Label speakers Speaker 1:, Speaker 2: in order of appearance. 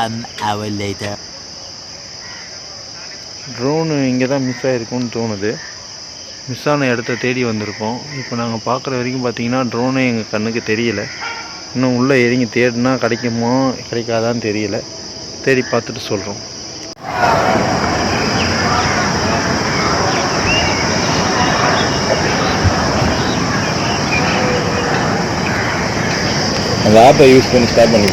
Speaker 1: One hour later
Speaker 2: drone இங்கே தான் miss ஆகிருக்கும்னு தோணுது. மிஸ் ஆன இடத்த தேடி வந்திருக்கோம். இப்போ நாங்கள் பார்க்குற வரைக்கும் பார்த்தீங்கன்னா ட்ரோனே எங்கள் கண்ணுக்கு தெரியல. இன்னும் உள்ளே இறங்கி தேடினா கிடைக்குமோ கிடைக்காதான்னு தெரியல. தேடி பார்த்துட்டு சொல்கிறோம்
Speaker 3: அந்த ஆப்பை யூஸ் பண்ணி ஸ்டார்ட் பண்ணி